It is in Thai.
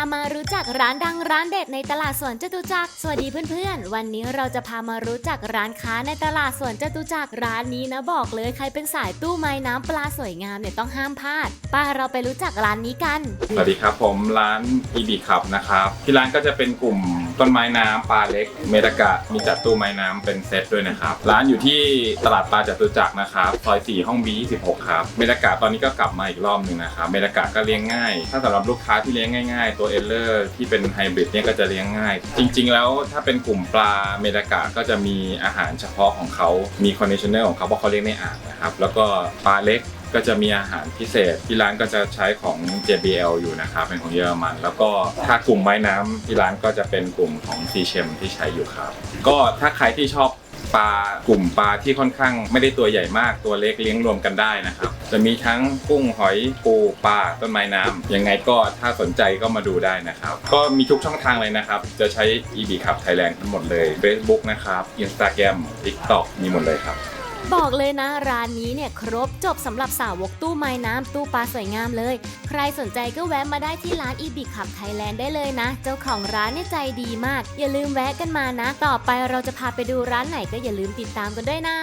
ามารู้จักร้านดังร้านเด็ดในตลาดสวนจตุจักร สวัสดีเพื่อนๆ วันนี้เราจะพามารู้จักร้านค้าในตลาดสวนจตุจักร ร้านนี้นะบอกเลยใครเป็นสายตู้ไม้น้ำปลาสวยงามเนี่ยต้องห้ามพลาด ป้าเราไปรู้จักร้านนี้กัน สวัสดีครับผมร้านอีบีครับนะครับที่ร้านก็จะเป็นกลุ่ม ต้นไม้น้ำปลาเล็ก เมตากะมีจัดตู้ไม้น้ำเป็นเซตด้วยนะครับ ร้านอยู่ที่ตลาดปลาจตุจักรนะครับซอย4ห้อง B26 ครับ เมตากะตอนนี้ก็กลับมาอีกรอบหนึ่งนะครับ เมตากะก็เลี้ยงง่าย ถ้าสำหรับลูกค้าที่เลี้ยงง่ายๆ ตัวเอลเลอร์ที่เป็นไฮบริดเนี่ยก็จะเลี้ยงง่าย จริงๆ แล้วถ้าเป็นกลุ่มปลาเมตากะก็จะมีอาหารเฉพาะของเขา มีคอนดิชเนอร์ของเขาเพราะเขาเลี้ยงในอ่างนะครับ แล้วก็ปลาเล็ก ก็จะมีอาหารพิเศษที่ร้านก็จะใช้ของ JBL อยู่นะครับเป็นของเยอรมัน แล้วก็ถ้ากลุ่มไม้น้ำที่ร้านก็จะเป็นกลุ่มของ c ีเชมที่ใช้อยู่ครับ ก็ถ้าใครที่ชอบปลากลุ่มปลาที่ค่อนข้างไม่ได้ตัวใหญ่มากตัวเล็กเลี้ยงรวมกันได้นะครับ จะมีทั้งกุ้งหอยปูปลาต้นไม้น้ำยังไงก็ถ้าสนใจก็มาดูได้นะครับ ก็มีทุกช่องทางเลยนะครับ จะใช้ EB ครับ Thailand ทั้งหมดเลย Facebook นะครับ Instagram TikTok มีหมดเลยครับ บอกเลยนะร้านนี้เนี่ยครบจบสำหรับสาวกตู้ไม้น้ำตู้ปลาสวยงามเลย ใครสนใจก็แวะมาได้ที่ร้านอีบิขับไทยแลนด์ได้เลยนะ เจ้าของร้านเนี่ยใจดีมาก อย่าลืมแวะกันมานะ ต่อไปเราจะพาไปดูร้านไหนก็อย่าลืมติดตามกันด้วยนะ